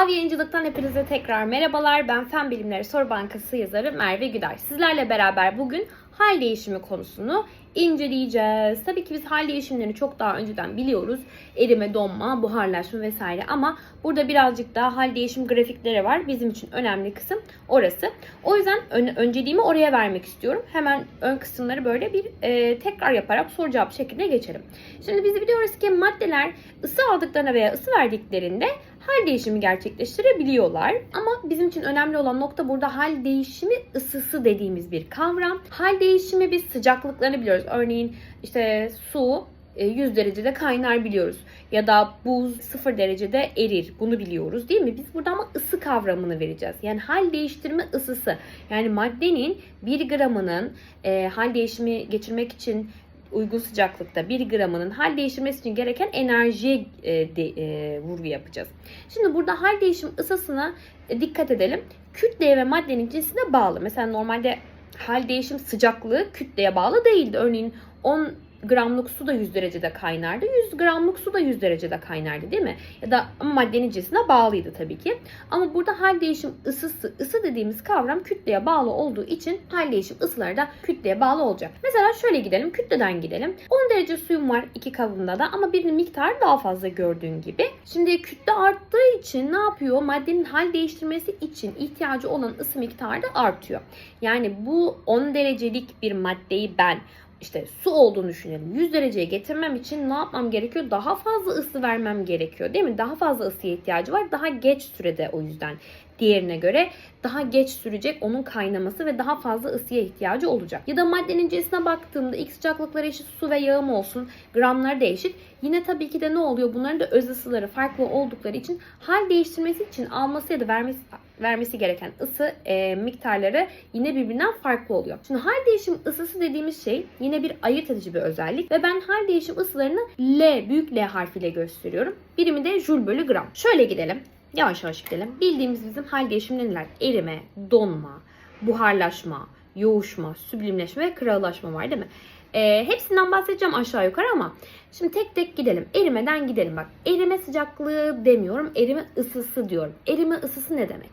Mavi Yayıncılık'tan hepinize tekrar merhabalar. Ben Fen Bilimleri Soru Bankası yazarı Merve Güder. Sizlerle beraber bugün hal değişimi konusunu inceleyeceğiz. Tabii ki biz hal değişimlerini çok daha önceden biliyoruz. Erime, donma, buharlaşma vesaire ama burada birazcık daha hal değişim grafikleri var. Bizim için önemli kısım orası. O yüzden ön- önceliğimi oraya vermek istiyorum. Hemen ön kısımları böyle bir e, tekrar yaparak soru cevap şeklinde geçelim. Şimdi biz biliyoruz ki maddeler ısı aldıklarına veya ısı verdiklerinde hal değişimi gerçekleştirebiliyorlar. Ama bizim için önemli olan nokta burada hal değişimi ısısı dediğimiz bir kavram. Hal değişimi biz sıcaklıklarını biliyoruz. Örneğin işte su e, 100 derecede kaynar biliyoruz. Ya da buz 0 derecede erir. Bunu biliyoruz değil mi? Biz burada ama ısı kavramını vereceğiz. Yani hal değiştirme ısısı. Yani maddenin 1 gramının e, hal değişimi geçirmek için uygun sıcaklıkta 1 gramının hal değiştirmesi için gereken enerjiye e, de, e, vurgu yapacağız. Şimdi burada hal değişim ısısına e, dikkat edelim. Kütleye ve maddenin cinsine bağlı. Mesela normalde hal değişim sıcaklığı kütleye bağlı değildi. Örneğin 10 gramlık su da 100 derecede kaynardı. 100 gramlık su da 100 derecede kaynardı değil mi? Ya da maddenin cinsine bağlıydı tabii ki. Ama burada hal değişim ısısı, ısı dediğimiz kavram kütleye bağlı olduğu için hal değişim ısıları da kütleye bağlı olacak. Mesela şöyle gidelim, kütleden gidelim. 10 derece suyum var iki kabımda da ama birinin miktarı daha fazla gördüğün gibi. Şimdi kütle arttığı için ne yapıyor? Maddenin hal değiştirmesi için ihtiyacı olan ısı miktarı da artıyor. Yani bu 10 derecelik bir maddeyi ben işte su olduğunu düşünelim. 100 dereceye getirmem için ne yapmam gerekiyor? Daha fazla ısı vermem gerekiyor değil mi? Daha fazla ısıya ihtiyacı var. Daha geç sürede o yüzden diğerine göre daha geç sürecek onun kaynaması ve daha fazla ısıya ihtiyacı olacak. Ya da maddenin cinsine baktığımda ilk sıcaklıkları eşit su ve yağım olsun. Gramları da eşit. Yine tabii ki de ne oluyor? Bunların da öz ısıları farklı oldukları için hal değiştirmesi için alması ya da vermesi vermesi gereken ısı e, miktarları yine birbirinden farklı oluyor. Şimdi hal değişim ısısı dediğimiz şey yine bir ayırt edici bir özellik ve ben hal değişim ısılarını L büyük L harfiyle gösteriyorum. Birimi de joule bölü gram. Şöyle gidelim. Yavaş yavaş gidelim. Bildiğimiz bizim hal değişimleri? Erime, donma, buharlaşma, yoğuşma, süblimleşme ve kralılaşma var değil mi? E, hepsinden bahsedeceğim aşağı yukarı ama şimdi tek tek gidelim. Erimeden gidelim bak. Erime sıcaklığı demiyorum. Erime ısısı diyorum. Erime ısısı ne demek?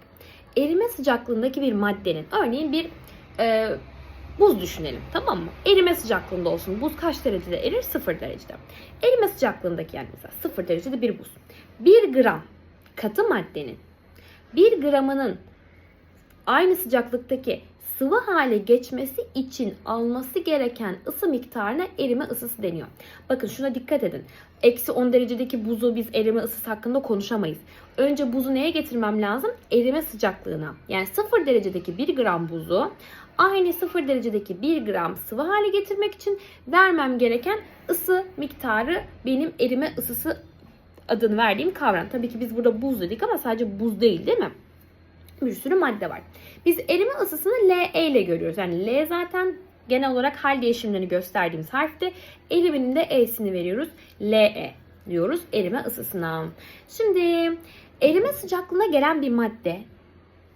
Erime sıcaklığındaki bir maddenin örneğin bir e, buz düşünelim tamam mı? Erime sıcaklığında olsun. Buz kaç derecede erir? 0 derecede. Erime sıcaklığındaki yani mesela 0 derecede bir buz. 1 gram katı maddenin 1 gramının aynı sıcaklıktaki sıvı hale geçmesi için alması gereken ısı miktarına erime ısısı deniyor. Bakın şuna dikkat edin. Eksi 10 derecedeki buzu biz erime ısısı hakkında konuşamayız. Önce buzu neye getirmem lazım? Erime sıcaklığına. Yani 0 derecedeki 1 gram buzu aynı 0 derecedeki 1 gram sıvı hale getirmek için vermem gereken ısı miktarı benim erime ısısı adını verdiğim kavram. Tabii ki biz burada buz dedik ama sadece buz değil değil mi? bir sürü madde var. Biz erime ısısını LE ile görüyoruz. Yani L zaten genel olarak hal değişimlerini gösterdiğimiz harfti. Erimenin de E'sini veriyoruz. LE diyoruz erime ısısına. Şimdi erime sıcaklığına gelen bir madde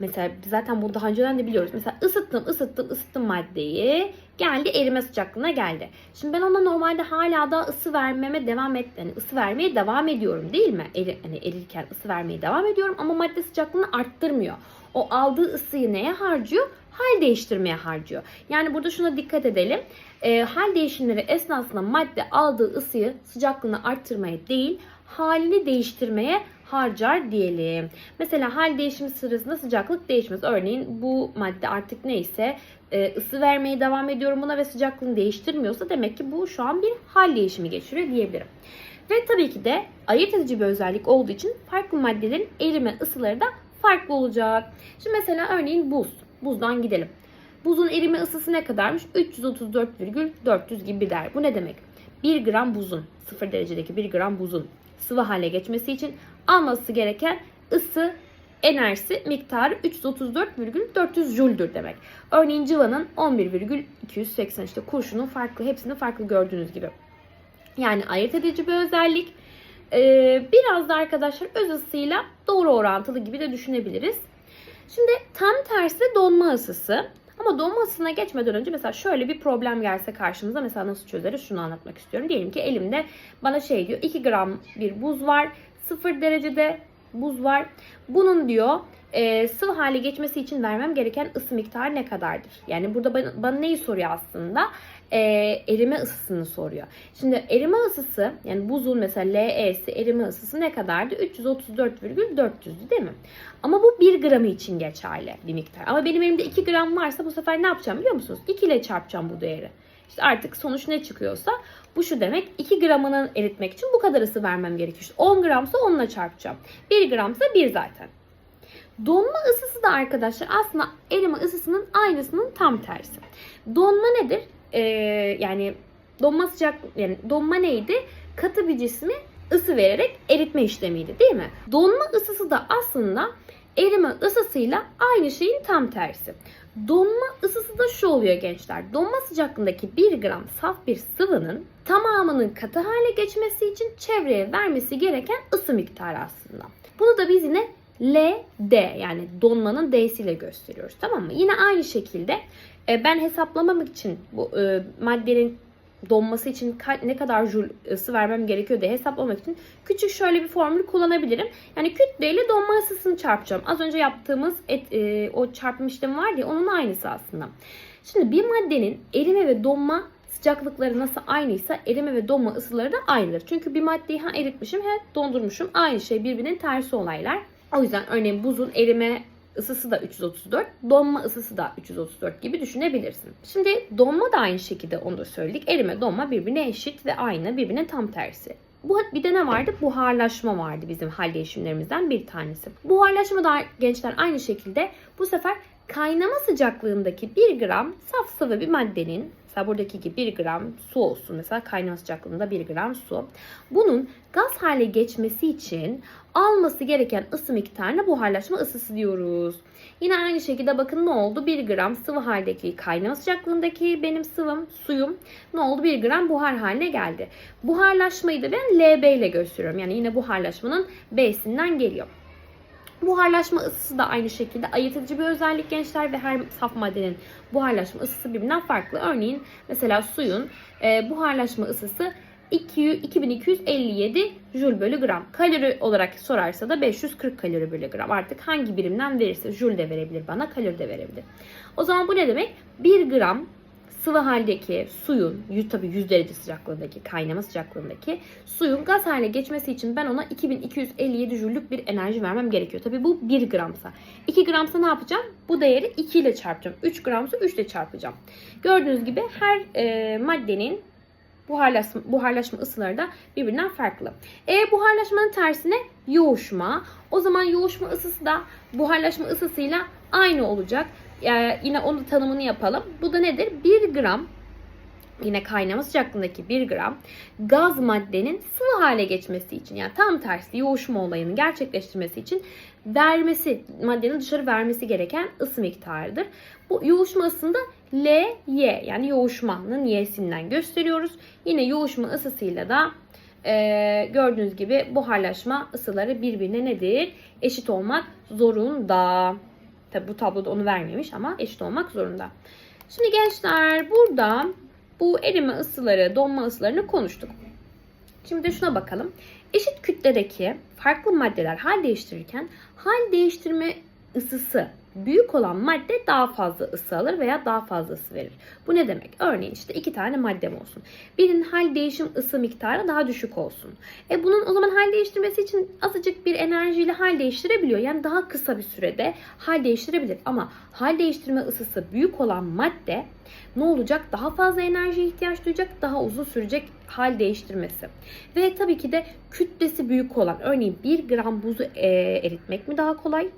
Mesela zaten bunu daha önceden de biliyoruz. Mesela ısıttım, ısıttım, ısıttım maddeyi. Geldi erime sıcaklığına geldi. Şimdi ben ona normalde hala da ısı vermeme devam et, yani ısı vermeye devam ediyorum değil mi? Eri, hani erirken ısı vermeye devam ediyorum ama madde sıcaklığını arttırmıyor. O aldığı ısıyı neye harcıyor? Hal değiştirmeye harcıyor. Yani burada şuna dikkat edelim. E, hal değişimleri esnasında madde aldığı ısıyı sıcaklığını arttırmaya değil, halini değiştirmeye harcar diyelim. Mesela hal değişimi sırasında sıcaklık değişmez. Örneğin bu madde artık neyse e, ısı vermeye devam ediyorum buna ve sıcaklığını değiştirmiyorsa demek ki bu şu an bir hal değişimi geçiriyor diyebilirim. Ve tabii ki de ayırt edici bir özellik olduğu için farklı maddelerin erime ısıları da farklı olacak. Şimdi mesela örneğin buz. Buzdan gidelim. Buzun erime ısısı ne kadarmış? 334,400 gibi der. Bu ne demek? 1 gram buzun, 0 derecedeki 1 gram buzun sıvı hale geçmesi için alması gereken ısı enerjisi miktarı 334,400 Joule'dur demek. Örneğin cıvanın 11,280 işte kurşunun farklı hepsini farklı gördüğünüz gibi. Yani ayırt edici bir özellik. Ee, biraz da arkadaşlar öz ısısıyla doğru orantılı gibi de düşünebiliriz. Şimdi tam tersi donma ısısı. Ama donma ısısına geçmeden önce mesela şöyle bir problem gelse karşımıza mesela nasıl çözeriz şunu anlatmak istiyorum. Diyelim ki elimde bana şey diyor 2 gram bir buz var 0 derecede buz var. Bunun diyor e, sıvı hale geçmesi için vermem gereken ısı miktarı ne kadardır? Yani burada bana, bana neyi soruyor aslında? E, erime ısısını soruyor. Şimdi erime ısısı yani buzun mesela LE'si erime ısısı ne kadardı? 334,400'dü değil mi? Ama bu 1 gramı için geçerli bir miktar. Ama benim elimde 2 gram varsa bu sefer ne yapacağım biliyor musunuz? 2 ile çarpacağım bu değeri. İşte artık sonuç ne çıkıyorsa bu şu demek 2 gramını eritmek için bu kadar ısı vermem gerekiyor. İşte 10 gramsa onunla çarpacağım. 1 gramsa 1 zaten. Donma ısısı da arkadaşlar aslında erime ısısının aynısının tam tersi. Donma nedir? Ee, yani donma sıcak yani donma neydi? Katı bir cismi ısı vererek eritme işlemiydi değil mi? Donma ısısı da aslında erime ısısıyla aynı şeyin tam tersi. Donma ısısı da şu oluyor gençler. Donma sıcaklığındaki 1 gram saf bir sıvının tamamının katı hale geçmesi için çevreye vermesi gereken ısı miktarı aslında. Bunu da biz yine L, D yani donmanın D'siyle gösteriyoruz tamam mı? Yine aynı şekilde e, ben hesaplamamak için bu e, maddenin donması için ne kadar jül ısı vermem gerekiyor diye hesaplamak için küçük şöyle bir formül kullanabilirim. Yani kütleyle donma ısısını çarpacağım. Az önce yaptığımız et, e, o çarpım işlemi var ya onun aynısı aslında. Şimdi bir maddenin erime ve donma sıcaklıkları nasıl aynıysa erime ve donma ısıları da aynıdır. Çünkü bir maddeyi ha eritmişim ha dondurmuşum. Aynı şey birbirinin tersi olaylar. O yüzden örneğin buzun erime ısısı da 334, donma ısısı da 334 gibi düşünebilirsin. Şimdi donma da aynı şekilde onu da söyledik. Erime, donma birbirine eşit ve aynı, birbirine tam tersi. Bu bir de ne vardı? Buharlaşma vardı bizim hal değişimlerimizden bir tanesi. Buharlaşma da gençler aynı şekilde bu sefer kaynama sıcaklığındaki 1 gram saf sıvı bir maddenin mesela buradaki gibi 1 gram su olsun mesela kaynama sıcaklığında 1 gram su. Bunun gaz hale geçmesi için alması gereken ısı miktarına buharlaşma ısısı diyoruz. Yine aynı şekilde bakın ne oldu? 1 gram sıvı haldeki kaynama sıcaklığındaki benim sıvım, suyum ne oldu? 1 gram buhar haline geldi. Buharlaşmayı da ben LB ile gösteriyorum. Yani yine buharlaşmanın B'sinden geliyor. Buharlaşma ısısı da aynı şekilde ayırt edici bir özellik gençler ve her saf maddenin buharlaşma ısısı birbirinden farklı. Örneğin mesela suyun e, buharlaşma ısısı 200, 2257 jül bölü gram. Kalori olarak sorarsa da 540 kalori bölü gram. Artık hangi birimden verirse jül de verebilir bana, kalori de verebilir. O zaman bu ne demek? 1 gram sıvı haldeki suyun, tabi 100 derece sıcaklığındaki, kaynama sıcaklığındaki suyun gaz haline geçmesi için ben ona 2257 jüllük bir enerji vermem gerekiyor. Tabi bu 1 gramsa. 2 gramsa ne yapacağım? Bu değeri 2 ile çarpacağım. 3 gramsa 3 ile çarpacağım. Gördüğünüz gibi her e, maddenin buharlaşma, buharlaşma ısıları da birbirinden farklı. E buharlaşmanın tersine yoğuşma. O zaman yoğuşma ısısı da buharlaşma ısısıyla aynı olacak. Yani yine onun tanımını yapalım. Bu da nedir? 1 gram yine kaynama sıcaklığındaki 1 gram gaz maddenin sıvı hale geçmesi için yani tam tersi yoğuşma olayını gerçekleştirmesi için vermesi, maddenin dışarı vermesi gereken ısı miktarıdır. Bu yoğuşma ısında L, Y yani yoğuşmanın Y'sinden gösteriyoruz. Yine yoğuşma ısısıyla da e, gördüğünüz gibi buharlaşma ısıları birbirine nedir? Eşit olmak zorunda. Tabi bu tabloda onu vermemiş ama eşit olmak zorunda. Şimdi gençler burada bu erime ısıları, donma ısılarını konuştuk. Şimdi de şuna bakalım. Eşit kütledeki farklı maddeler hal değiştirirken hal değiştirme ısısı büyük olan madde daha fazla ısı alır veya daha fazla ısı verir. Bu ne demek? Örneğin işte iki tane maddem olsun. Birinin hal değişim ısı miktarı daha düşük olsun. E bunun o zaman hal değiştirmesi için azıcık bir enerjiyle hal değiştirebiliyor. Yani daha kısa bir sürede hal değiştirebilir. Ama hal değiştirme ısısı büyük olan madde ne olacak? Daha fazla enerjiye ihtiyaç duyacak, daha uzun sürecek hal değiştirmesi. Ve tabii ki de kütlesi büyük olan, örneğin 1 gram buzu e, eritmek mi daha kolay?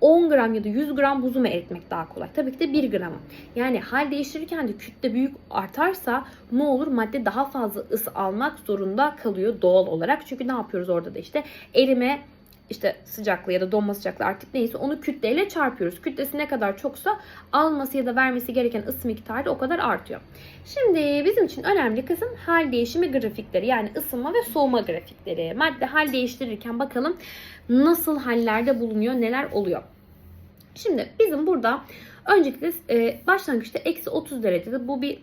10 gram ya da 100 gram buzu mu eritmek daha kolay? Tabii ki de 1 gram. Yani hal değiştirirken de kütle büyük artarsa ne olur? Madde daha fazla ısı almak zorunda kalıyor doğal olarak. Çünkü ne yapıyoruz orada da işte erime işte sıcaklığı ya da donma sıcaklığı artık neyse onu kütleyle çarpıyoruz. Kütlesi ne kadar çoksa alması ya da vermesi gereken ısı miktarı da o kadar artıyor. Şimdi bizim için önemli kısım hal değişimi grafikleri yani ısınma ve soğuma grafikleri. Madde hal değiştirirken bakalım nasıl hallerde bulunuyor, neler oluyor. Şimdi bizim burada öncelikle e, başlangıçta eksi 30 derecede bu bir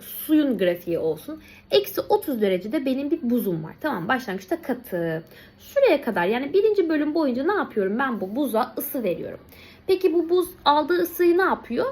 suyun grafiği olsun. Eksi 30 derecede benim bir buzum var. Tamam başlangıçta katı. Şuraya kadar yani birinci bölüm boyunca ne yapıyorum? Ben bu buza ısı veriyorum. Peki bu buz aldığı ısıyı ne yapıyor?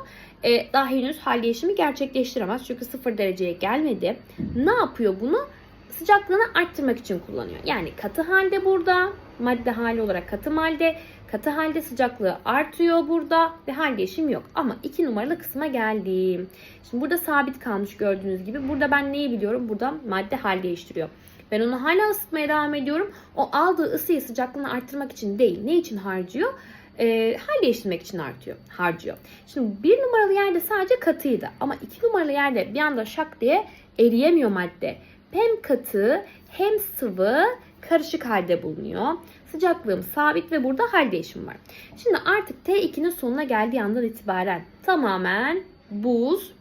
Ee, daha henüz hal değişimi gerçekleştiremez. Çünkü 0 dereceye gelmedi. Ne yapıyor bunu? Sıcaklığını arttırmak için kullanıyor. Yani katı halde burada, madde hali olarak katı halde, katı halde sıcaklığı artıyor burada ve hal değişimi yok. Ama 2 numaralı kısma geldim. Şimdi burada sabit kalmış gördüğünüz gibi. Burada ben neyi biliyorum? Burada madde hal değiştiriyor. Ben onu hala ısıtmaya devam ediyorum. O aldığı ısıyı sıcaklığını arttırmak için değil. Ne için harcıyor? e, hal değiştirmek için artıyor, harcıyor. Şimdi bir numaralı yerde sadece katıydı ama iki numaralı yerde bir anda şak diye eriyemiyor madde. Hem katı hem sıvı karışık halde bulunuyor. Sıcaklığım sabit ve burada hal değişimi var. Şimdi artık T2'nin sonuna geldiği andan itibaren tamamen buz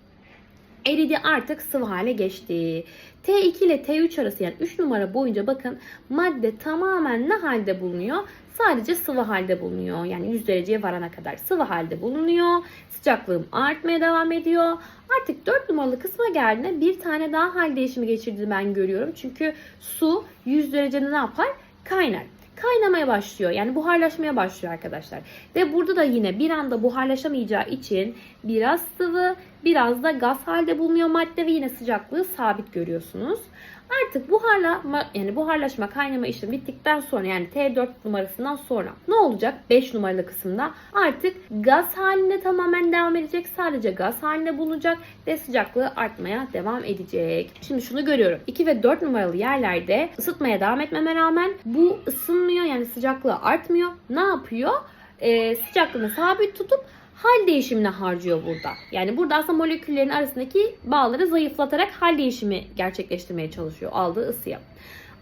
eridi artık sıvı hale geçti. T2 ile T3 arası yani 3 numara boyunca bakın madde tamamen ne halde bulunuyor? Sadece sıvı halde bulunuyor. Yani 100 dereceye varana kadar sıvı halde bulunuyor. Sıcaklığım artmaya devam ediyor. Artık 4 numaralı kısma geldiğinde bir tane daha hal değişimi geçirdiğini ben görüyorum. Çünkü su 100 derecede ne yapar? Kaynar kaynamaya başlıyor. Yani buharlaşmaya başlıyor arkadaşlar. Ve burada da yine bir anda buharlaşamayacağı için biraz sıvı, biraz da gaz halde bulunuyor madde ve yine sıcaklığı sabit görüyorsunuz. Artık buharlama yani buharlaşma kaynama işlemi bittikten sonra yani T4 numarasından sonra ne olacak? 5 numaralı kısımda artık gaz halinde tamamen devam edecek. Sadece gaz halinde bulunacak ve sıcaklığı artmaya devam edecek. Şimdi şunu görüyorum. 2 ve 4 numaralı yerlerde ısıtmaya devam etmeme rağmen bu ısınmıyor yani sıcaklığı artmıyor. Ne yapıyor? Ee, sıcaklığını sabit tutup hal değişimine harcıyor burada. Yani burada aslında moleküllerin arasındaki bağları zayıflatarak hal değişimi gerçekleştirmeye çalışıyor aldığı ısıya.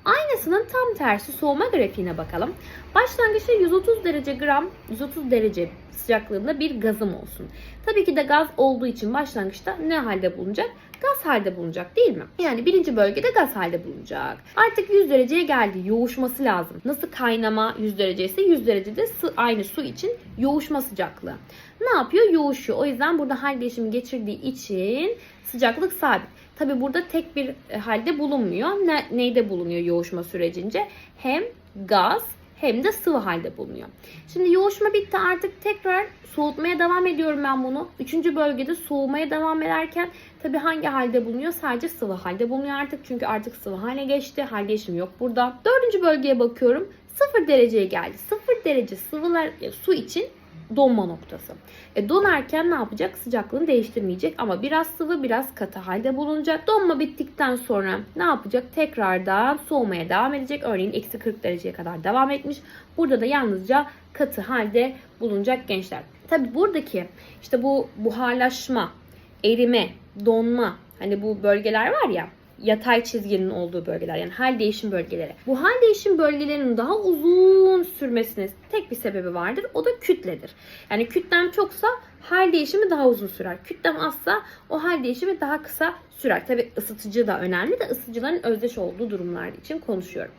Aynısının tam tersi soğuma grafiğine bakalım. Başlangıçta 130 derece gram, 130 derece sıcaklığında bir gazım olsun. Tabii ki de gaz olduğu için başlangıçta ne halde bulunacak? Gaz halde bulunacak değil mi? Yani birinci bölgede gaz halde bulunacak. Artık 100 dereceye geldi. Yoğuşması lazım. Nasıl kaynama 100 derece ise 100 derecede su, aynı su için yoğuşma sıcaklığı. Ne yapıyor? Yoğuşuyor. O yüzden burada hal değişimi geçirdiği için sıcaklık sabit. Tabi burada tek bir e, halde bulunmuyor. Ne, neyde bulunuyor yoğuşma sürecince? Hem gaz hem de sıvı halde bulunuyor. Şimdi yoğuşma bitti artık tekrar soğutmaya devam ediyorum ben bunu. Üçüncü bölgede soğumaya devam ederken tabi hangi halde bulunuyor? Sadece sıvı halde bulunuyor artık. Çünkü artık sıvı hale geçti. Hal değişimi yok burada. Dördüncü bölgeye bakıyorum. Sıfır dereceye geldi. Sıfır derece sıvılar e, su için donma noktası. E, donarken ne yapacak? Sıcaklığını değiştirmeyecek ama biraz sıvı biraz katı halde bulunacak. Donma bittikten sonra ne yapacak? Tekrardan soğumaya devam edecek. Örneğin eksi 40 dereceye kadar devam etmiş. Burada da yalnızca katı halde bulunacak gençler. Tabi buradaki işte bu buharlaşma, erime, donma hani bu bölgeler var ya yatay çizginin olduğu bölgeler yani hal değişim bölgeleri. Bu hal değişim bölgelerinin daha uzun sürmesinin tek bir sebebi vardır. O da kütledir. Yani kütlem çoksa hal değişimi daha uzun sürer. Kütlem azsa o hal değişimi daha kısa sürer. Tabi ısıtıcı da önemli de ısıtıcıların özdeş olduğu durumlar için konuşuyorum.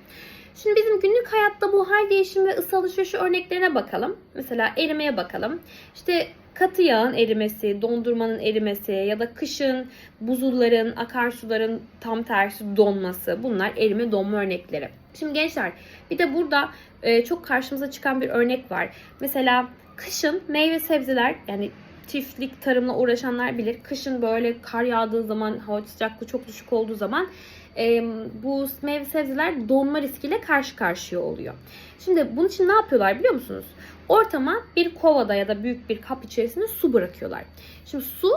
Şimdi bizim günlük hayatta bu hal değişimi ve ısı alışverişi örneklerine bakalım. Mesela erimeye bakalım. İşte katı yağın erimesi, dondurmanın erimesi ya da kışın buzulların, akarsuların tam tersi donması bunlar erime donma örnekleri. Şimdi gençler bir de burada e, çok karşımıza çıkan bir örnek var. Mesela kışın meyve sebzeler yani çiftlik tarımla uğraşanlar bilir. Kışın böyle kar yağdığı zaman hava sıcaklığı çok düşük olduğu zaman e, bu meyve sebzeler donma riskiyle karşı karşıya oluyor. Şimdi bunun için ne yapıyorlar biliyor musunuz? Ortama bir kovada ya da büyük bir kap içerisinde su bırakıyorlar. Şimdi su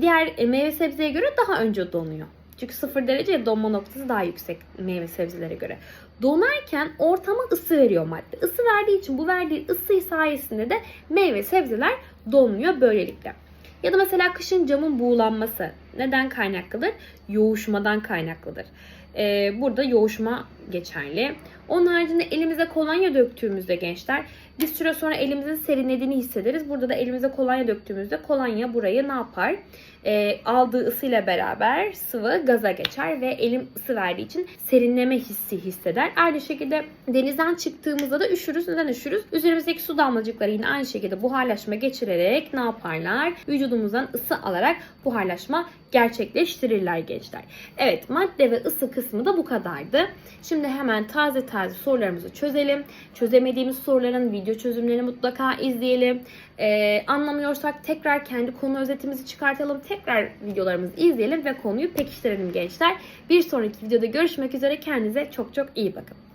diğer e, meyve sebzeye göre daha önce donuyor. Çünkü sıfır derece donma noktası daha yüksek meyve sebzelere göre. Donarken ortama ısı veriyor madde. Isı verdiği için bu verdiği ısı sayesinde de meyve sebzeler donmuyor böylelikle. Ya da mesela kışın camın buğulanması neden kaynaklıdır? Yoğuşmadan kaynaklıdır. Ee, burada yoğuşma geçerli. Onun haricinde elimize kolonya döktüğümüzde gençler Bir süre sonra elimizin serinlediğini hissederiz. Burada da elimize kolonya döktüğümüzde kolonya burayı ne yapar? Ee, aldığı ısıyla beraber sıvı gaza geçer ve elim ısı verdiği için serinleme hissi hisseder. Aynı şekilde denizden çıktığımızda da üşürüz. Neden üşürüz? Üzerimizdeki su damlacıkları yine aynı şekilde buharlaşma geçirerek ne yaparlar? Vücudumuzdan ısı alarak buharlaşma gerçekleştirirler gençler. Evet madde ve ısı kısmı da bu kadardı. Şimdi hemen taze taze sorularımızı çözelim. Çözemediğimiz soruların video çözümlerini mutlaka izleyelim. Ee, anlamıyorsak tekrar kendi konu özetimizi çıkartalım. Tekrar videolarımızı izleyelim ve konuyu pekiştirelim gençler. Bir sonraki videoda görüşmek üzere. Kendinize çok çok iyi bakın.